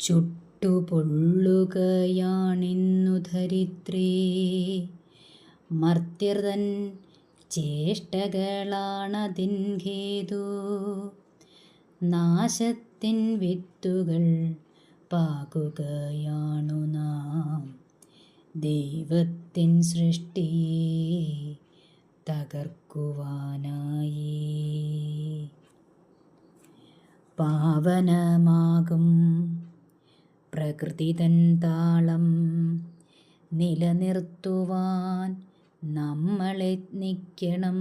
ചുട്ടുപൊള്ളുകയാണിന്നു ധരിത്രേ. മർത്യർതൻ ചേഷ്ടകളാണതിൻ ഖേതു നാശത്തിൻ വിത്തുകൾ പാകുകയാണു നാം. ദൈവത്തിൻ സൃഷ്ടിയെ തകർക്കുവാനായി. പാവനമാകും പ്രകൃതിതൻ താളം നിലനിർത്തുവാൻ നമ്മൾ യത്നിക്കണം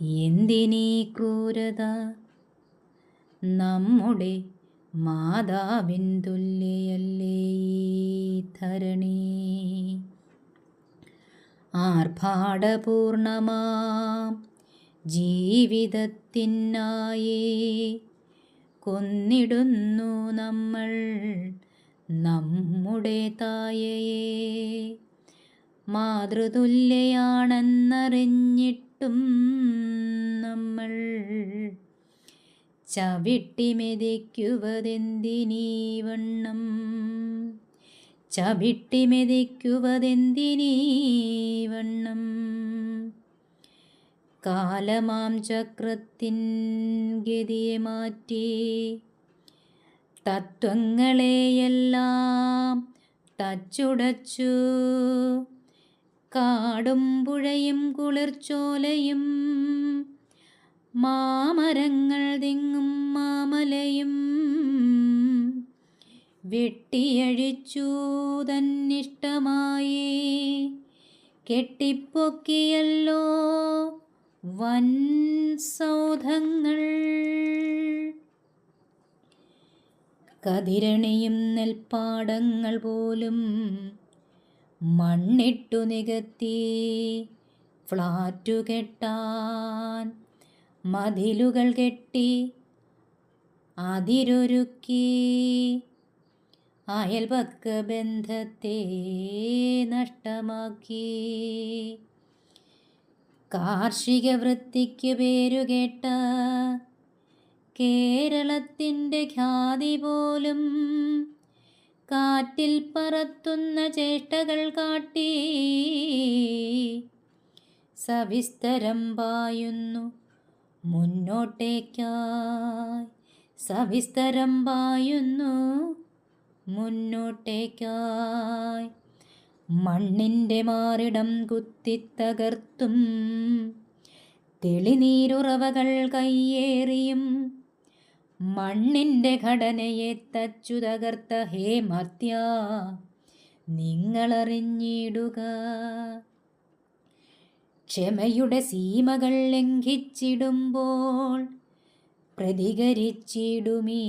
എന്തിനീ ക്രൂരത? നമ്മുടെ മാതാവിൻ തുല്യയല്ലേ ധരണി? ആർഭാടപൂർണമാം ജീവിതത്തിനായേ കൊന്നിടുന്നു നമ്മൾ നമ്മുടെ തായയെ. മാതൃതുല്യയാണെന്നറിഞ്ഞിട്ടും നമ്മൾ ചവിട്ടി മെതിക്കുവതെന്തിനീ വണ്ണം ചവിട്ടി മെതിക്കുവതെന്തിനീ വണ്ണം കാലമാം ചക്രത്തിൻ ഗതിയെ മാറ്റി. തത്വങ്ങളെയെല്ലാം തച്ചുടച്ചു. കാടും പുഴയും കുളിർച്ചോലയും മാമരങ്ങൾ തിങ്ങും മാമലയും വെട്ടിയഴിച്ചു തന്നിഷ്ടമായി. കെട്ടിപ്പൊക്കിയല്ലോ വൻ സൗധങ്ങൾ. കതിരണിയും നെൽപ്പാടങ്ങൾ പോലും മണ്ണിട്ടു നികത്തി ഫ്ലാറ്റു കെട്ടാൻ മതിലുകൾ കെട്ടി അതിരൊരുക്കി. അയൽപക്ക ബന്ധത്തെ നഷ്ടമാക്കി. കാർഷിക വൃത്തിക്ക് പേരുകേട്ട കേരളത്തിന്റെ ഖ്യാതി പോലും കാറ്റിൽ പറത്തുന്ന ചേഷ്ടകൾ കാട്ടി സവിസ്തരം പായുന്നു മുന്നോട്ടേക്കായി. സവിസ്തരം പായുന്നു മുന്നോട്ടേക്കായി. മണ്ണിന്റെ മാറിടം കുത്തിത്തകർത്തും. തെളിനീരുറവകൾ കയ്യേറിയും. മണ്ണിന്റെ ഘടനയെ തച്ചു തകർത്ത ഹേ മർത്യ നിങ്ങളറിഞ്ഞിടുക. ക്ഷമയുടെ സീമകൾ ലംഘിച്ചിടുമ്പോൾ പ്രതികരിച്ചിടുമീ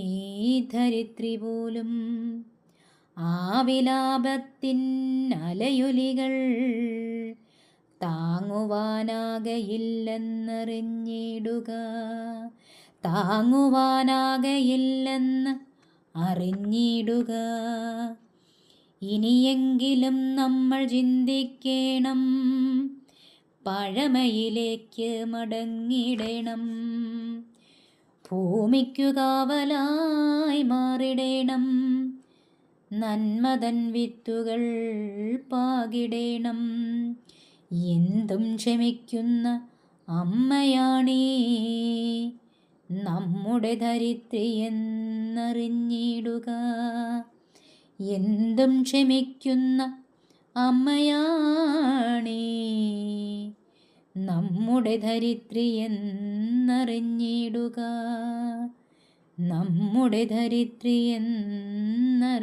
ധരിത്രി പോലും. ആ വിലാപത്തിൻ അലയൊലികൾ താങ്ങുവാനാകയില്ലെന്നറിഞ്ഞിടുക. താങ്ങുവാനാകയില്ലെന്ന് അറിഞ്ഞിടുക. ഇനിയെങ്കിലും നമ്മൾ ചിന്തിക്കണം. പഴമയിലേക്ക് മടങ്ങിടണം. ഭൂമിക്കു കാവലായി മാറിടണം. നന്മതൻ വിത്തുകൾ പാകിടേണം. എന്തും ക്ഷമിക്കുന്ന അമ്മയാണേ. നമ്മുടെ ധരിത്രി എന്നറിഞ്ഞിടുക എന്തും ക്ഷമിക്കുന്ന അമ്മയാണേ. നമ്മുടെ ധരിത്രി എന്നറിഞ്ഞിടുക നമ്മുടെ ധരിത്രി എന്നറിഞ്ഞിടുക.